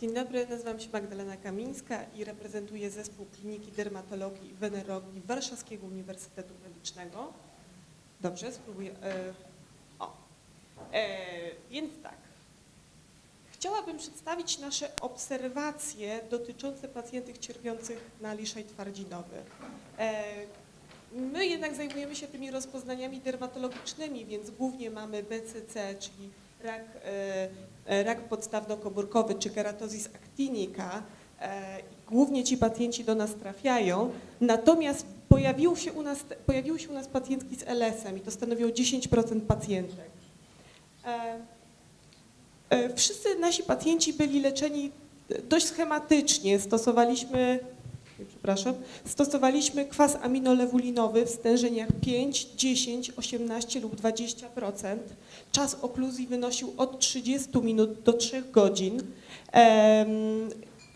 Dzień dobry, nazywam się Magdalena Kamińska i reprezentuję zespół Kliniki Dermatologii i Wenerologii Warszawskiego Uniwersytetu Medycznego. Dobrze, spróbuję. E, o, e, więc tak. Chciałabym przedstawić nasze obserwacje dotyczące pacjentów cierpiących na liszaj twardziniowy. E, my jednak zajmujemy się tymi rozpoznaniami dermatologicznymi, więc głównie mamy BCC, czyli rak, e, e, rak podstawno-komórkowy czy keratozis actinica. E, głównie ci pacjenci do nas trafiają, natomiast pojawił się u nas, pojawiły się u nas pacjentki z LS-em i to stanowiło 10% pacjentek. Wszyscy nasi pacjenci byli leczeni dość schematycznie. Stosowaliśmy, przepraszam, stosowaliśmy kwas aminolewulinowy w stężeniach 5, 10, 18 lub 20%. Czas okluzji wynosił od 30 minut do 3 godzin. Em,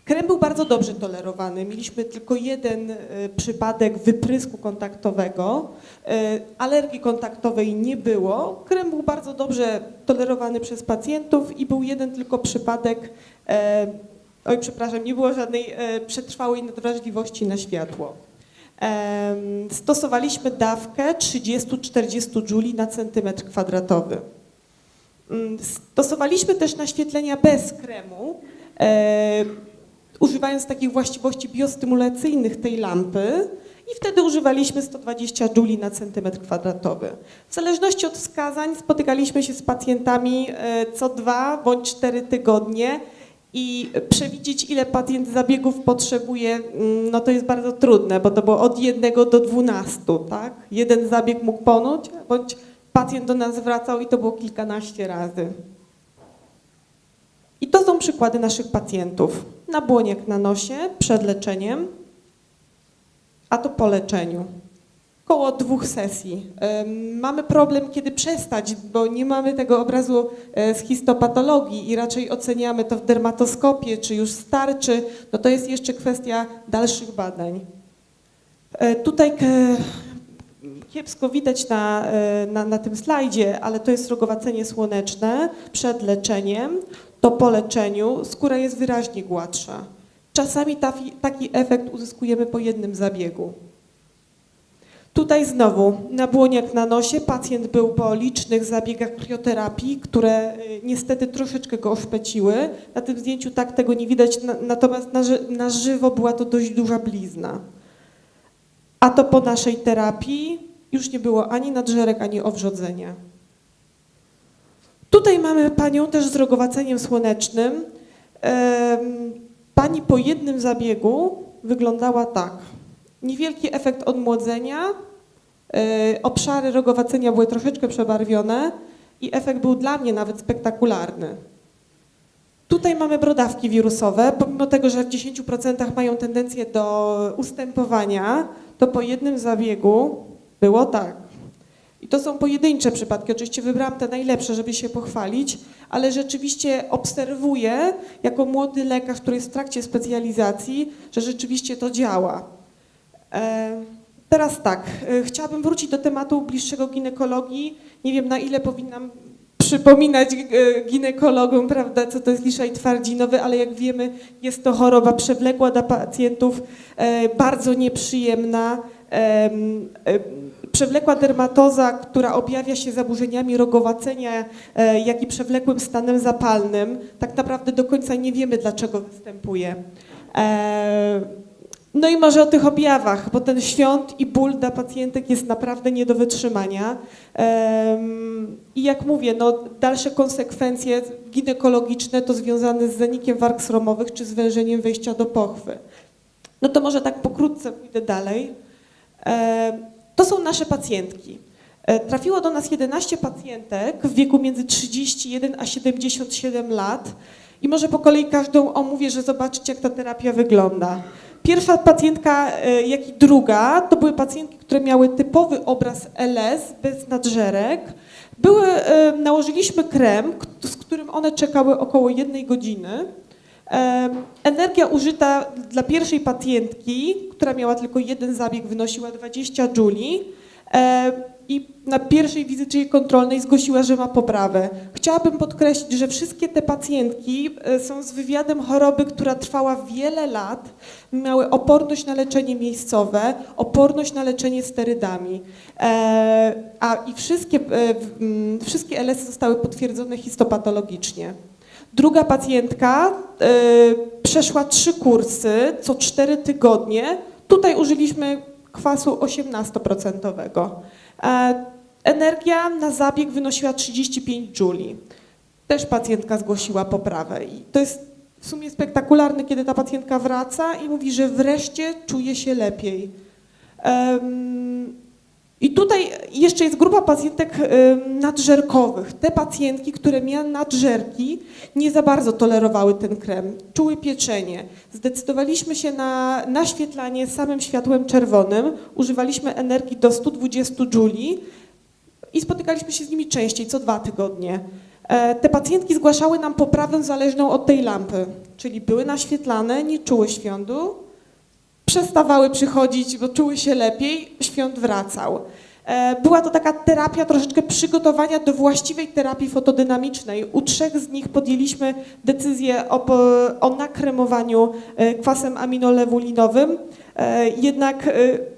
Krem był bardzo dobrze tolerowany. Mieliśmy tylko jeden e, przypadek wyprysku kontaktowego. E, Alergii kontaktowej nie było. Krem był bardzo dobrze tolerowany przez pacjentów i był jeden tylko przypadek, e, oj przepraszam, nie było żadnej e, przetrwałej nadwrażliwości na światło. Stosowaliśmy dawkę 30-40 juli na centymetr kwadratowy. Mm, Stosowaliśmy też naświetlenia bez kremu, e, używając takich właściwości biostymulacyjnych tej lampy i wtedy używaliśmy 120 juli na centymetr kwadratowy. W zależności od wskazań spotykaliśmy się z pacjentami e, co dwa bądź cztery tygodnie i przewidzieć, ile pacjent zabiegów potrzebuje, mm, no to jest bardzo trudne, bo to było od jednego do dwunastu, tak? Jeden zabieg mógł ponuć, bądź pacjent do nas wracał i to było kilkanaście razy. I to są przykłady naszych pacjentów. Nabłoniek na nosie przed leczeniem, a to po leczeniu. Koło dwóch sesji. Mamy problem, kiedy przestać, bo nie mamy tego obrazu e, z histopatologii i raczej oceniamy to w dermatoskopie, czy już starczy. No to jest jeszcze kwestia dalszych badań. E, Tutaj kiepsko widać na, e, na, na tym slajdzie, ale to jest rogowacenie słoneczne przed leczeniem. To po leczeniu skóra jest wyraźnie gładsza. Czasami taki efekt uzyskujemy po jednym zabiegu. Tutaj znowu nabłoniak na nosie. Pacjent był po licznych zabiegach krioterapii, które y, niestety troszeczkę go oszpeciły. Na tym zdjęciu tak tego nie widać, na, natomiast na, na żywo była to dość duża blizna. A to po naszej terapii już nie było ani nadżerek, ani owrzodzenia. Tutaj mamy panią też z rogowaceniem słonecznym. Pani po jednym zabiegu wyglądała tak. Niewielki efekt odmłodzenia, e, obszary rogowacenia były troszeczkę przebarwione i efekt był dla mnie nawet spektakularny. Tutaj mamy brodawki wirusowe, pomimo tego, że w 10% mają tendencję do ustępowania, to po jednym zabiegu było tak. I to są pojedyncze przypadki. Oczywiście wybrałam te najlepsze, żeby się pochwalić, ale rzeczywiście obserwuję jako młody lekarz, który jest w trakcie specjalizacji, że rzeczywiście to działa. E, Teraz tak, e, chciałabym wrócić do tematu bliższego ginekologii. Nie wiem, na ile powinnam przypominać e, ginekologom, prawda, co to jest liszaj twardziniowy, ale jak wiemy, jest to choroba przewlekła dla pacjentów, bardzo nieprzyjemna. em, Przewlekła dermatoza, która objawia się zaburzeniami rogowacenia, jak i przewlekłym stanem zapalnym, tak naprawdę do końca nie wiemy, dlaczego występuje. No i może o tych objawach, bo ten świąt i ból dla pacjentek jest naprawdę nie do wytrzymania. I jak mówię, no, dalsze konsekwencje ginekologiczne to związane z zanikiem warg sromowych czy zwężeniem wejścia do pochwy. No to może tak pokrótce pójdę dalej. To są nasze pacjentki. E, Trafiło do nas 11 pacjentek w wieku między 31 a 77 lat i może po kolei każdą omówię, że zobaczycie, jak ta terapia wygląda. Pierwsza pacjentka, e, jak i druga, to były pacjentki, które miały typowy obraz LS bez nadżerek. Były, e, nałożyliśmy krem, z którym one czekały około jednej godziny. Em, Energia użyta dla pierwszej pacjentki, która miała tylko jeden zabieg, wynosiła 20 juli. I na pierwszej wizycie kontrolnej zgłosiła, że ma poprawę. Chciałabym podkreślić, że wszystkie te pacjentki e, są z wywiadem choroby, która trwała wiele lat, miały oporność na leczenie miejscowe, oporność na leczenie sterydami. E, a i wszystkie, e, w- m, wszystkie LS zostały potwierdzone histopatologicznie. Druga pacjentka przeszła trzy kursy co cztery tygodnie. Tutaj użyliśmy kwasu 18%. E, energia na zabieg wynosiła 35 juli. Też pacjentka zgłosiła poprawę. I to jest w sumie spektakularne, kiedy ta pacjentka wraca i mówi, że wreszcie czuje się lepiej. I tutaj jeszcze jest grupa pacjentek nadżerkowych. Te pacjentki, które miały nadżerki, nie za bardzo tolerowały ten krem, czuły pieczenie. Zdecydowaliśmy się na naświetlanie samym światłem czerwonym, używaliśmy energii do 120 juli i spotykaliśmy się z nimi częściej, co dwa tygodnie. E, Te pacjentki zgłaszały nam poprawę zależną od tej lampy, czyli były naświetlane, nie czuły świądu, przestawały przychodzić, bo czuły się lepiej, świąt wracał. E, Była to taka terapia troszeczkę przygotowania do właściwej terapii fotodynamicznej. U trzech z nich podjęliśmy decyzję o, o nakremowaniu e, kwasem aminolewulinowym, jednak e,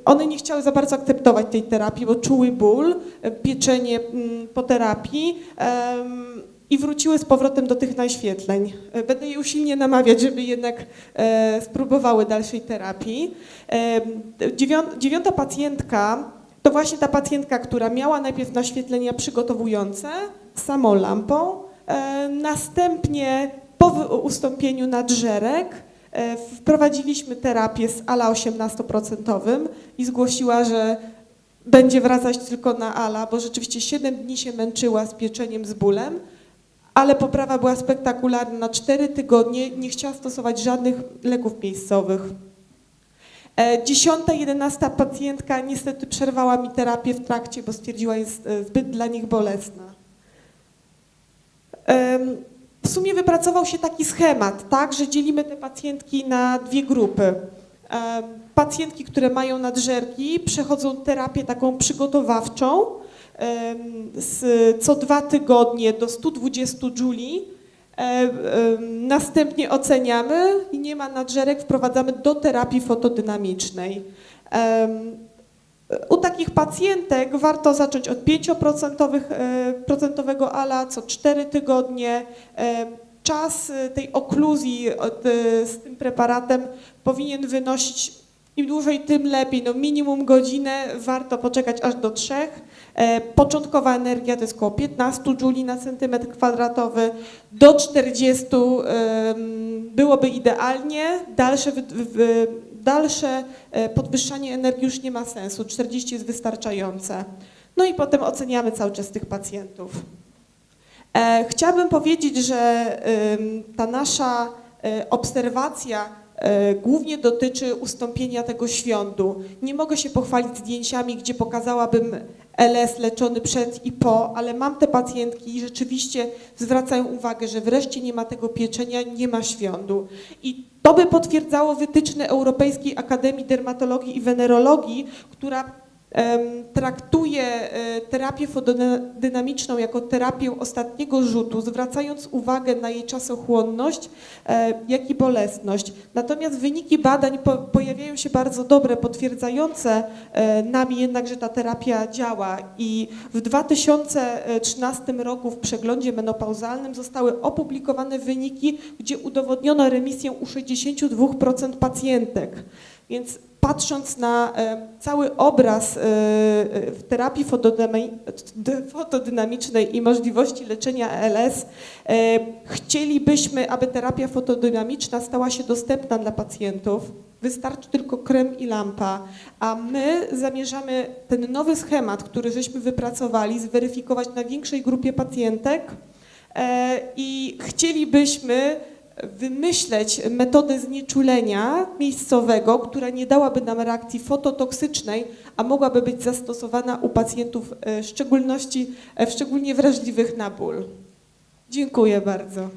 one nie chciały za bardzo akceptować tej terapii, bo czuły ból, e, pieczenie mm, po terapii. i wróciły z powrotem do tych naświetleń. E, Będę je usilnie namawiać, żeby jednak e, spróbowały dalszej terapii. E, dziewią- dziewiąta pacjentka to właśnie ta pacjentka, która miała najpierw naświetlenia przygotowujące samą lampą, e, następnie po ustąpieniu nadżerek e, wprowadziliśmy terapię z ALA 18% i zgłosiła, że będzie wracać tylko na ALA, bo rzeczywiście 7 dni się męczyła z pieczeniem, z bólem, ale poprawa była spektakularna. Na 4 tygodnie nie chciała stosować żadnych leków miejscowych. E, Dziesiąta, jedenasta pacjentka niestety przerwała mi terapię w trakcie, bo stwierdziła, jest e, zbyt dla nich bolesna. W sumie wypracował się taki schemat, tak, że dzielimy te pacjentki na dwie grupy. Pacjentki, które mają nadżerki, przechodzą terapię taką przygotowawczą z co dwa tygodnie do 120 juli. Następnie oceniamy i nie ma nadżerek, wprowadzamy do terapii fotodynamicznej. U takich pacjentek warto zacząć od 5% e, ALA co 4 tygodnie. E, Czas e, tej okluzji od, z tym preparatem powinien wynosić im dłużej, tym lepiej. No minimum godzinę, warto poczekać aż do trzech. Początkowa energia to jest około 15 juli na centymetr kwadratowy, do 40 em, byłoby idealnie. Dalsze, wy- wy- dalsze e, podwyższanie energii już nie ma sensu, 40 jest wystarczające. No i potem oceniamy cały czas tych pacjentów. E, Chciałabym powiedzieć, że ta nasza e, obserwacja głównie dotyczy ustąpienia tego świądu. Nie mogę się pochwalić zdjęciami, gdzie pokazałabym LS leczony przed i po, ale mam te pacjentki i rzeczywiście zwracają uwagę, że wreszcie nie ma tego pieczenia, nie ma świądu. I to by potwierdzało wytyczne Europejskiej Akademii Dermatologii i Wenerologii, która traktuje terapię fotodynamiczną jako terapię ostatniego rzutu, zwracając uwagę na jej czasochłonność, e, jak i bolesność. Natomiast wyniki badań po, pojawiają się bardzo dobre, potwierdzające e, nami jednak, że ta terapia działa i w 2013 roku w przeglądzie menopauzalnym zostały opublikowane wyniki, gdzie udowodniono remisję u 62% pacjentek. Więc patrząc na e, cały obraz e, w terapii fotodynamicznej i możliwości leczenia e, chcielibyśmy, aby terapia fotodynamiczna stała się dostępna dla pacjentów. Wystarczy tylko krem i lampa, a my zamierzamy ten nowy schemat, który żeśmy wypracowali, zweryfikować na większej grupie pacjentek i chcielibyśmy wymyśleć metodę znieczulenia miejscowego, która nie dałaby nam reakcji fototoksycznej, a mogłaby być zastosowana u pacjentów e, w szczególności, e, w szczególnie wrażliwych na ból. Dziękuję bardzo.